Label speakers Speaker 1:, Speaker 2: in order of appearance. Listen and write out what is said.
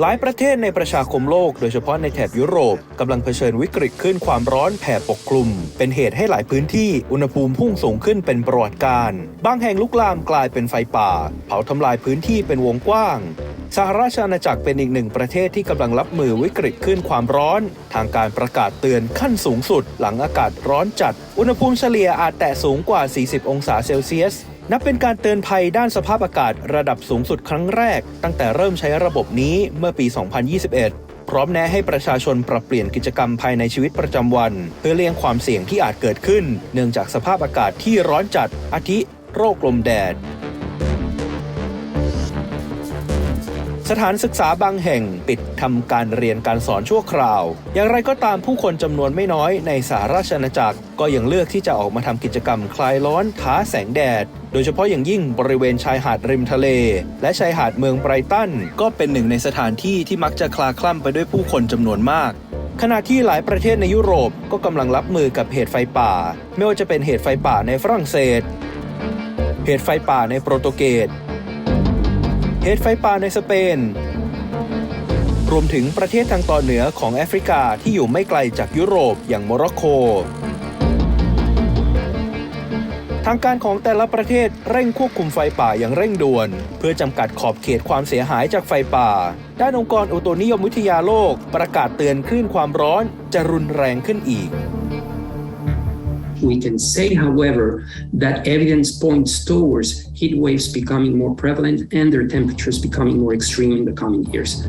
Speaker 1: หลายประเทศในประชาคมโลก โดยเฉพาะในแถบยุโรปกำลังเผชิญวิกฤตขึ้นความร้อนแผ่ปกคลุม เป็นเหตุให้หลายพื้นที่อุณหภูมิพุ่งสูงขึ้นเป็นประวัติการบางแห่งลุกลามกลายเป็นไฟป่า เผาทำลายพื้นที่เป็นวงกว้างสหราชอาณาจักรเป็นอีกหนึ่งประเทศที่กำลังรับมือวิกฤตขึ้นความร้อน ทางการประกาศเตือนขั้นสูงสุด หลังอากาศร้อนจัด อุณหภูมิเฉลี่ยอาจแตะสูงกว่า 40 องศาเซลเซียส นับเป็นการเตือนภัยด้านสภาพอากาศระดับสูงสุดครั้งแรก ตั้งแต่เริ่มใช้ระบบนี้เมื่อปี 2021 พร้อมแนะให้ประชาชนปรับเปลี่ยนกิจกรรมภายในชีวิตประจำวัน เพื่อเลี่ยงความเสี่ยงที่อาจเกิดขึ้น เนื่องจากสภาพอากาศที่ร้อนจัดอาทิ โรคลมแดด สถานศึกษาบางแห่งปิดทำการเรียนการสอนชั่วคราว อย่างไรก็ตามผู้คนจำนวนไม่น้อยในสหราชอาณาจักร ก็ยังเลือกที่จะออกมาทำกิจกรรมคลายร้อนท้าแสงแดด โดยเฉพาะอย่างยิ่งบริเวณชายหาดริมทะเล และชายหาดเมืองไบรตัน ก็เป็นหนึ่งในสถานที่ที่มักจะคลาคล่ำไปด้วยผู้คนจำนวนมากขณะที่หลายประเทศในยุโรปก็กำลังรับมือกับเหตุไฟป่า ไม่ว่าจะเป็นเหตุไฟป่าในฝรั่งเศส เหตุไฟป่าในโปรตุเกส เหตุไฟป่าในสเปน รวมถึงประเทศทางตอนเหนือของแอฟริกาที่อยู่ไม่ไกลจากยุโรปอย่างโมร็อกโก ทางการของแต่ละประเทศเร่งควบคุมไฟป่าอย่างเร่งด่วน เพื่อจำกัดขอบเขตความเสียหายจากไฟป่า ด้านองค์กรอุตุนิยมวิทยาโลกประกาศเตือนคลื่นความร้อนจะรุนแรงขึ้นอีก
Speaker 2: We can say, however, that evidence points towards heat waves becoming more prevalent and their temperatures becoming more extreme in the coming years.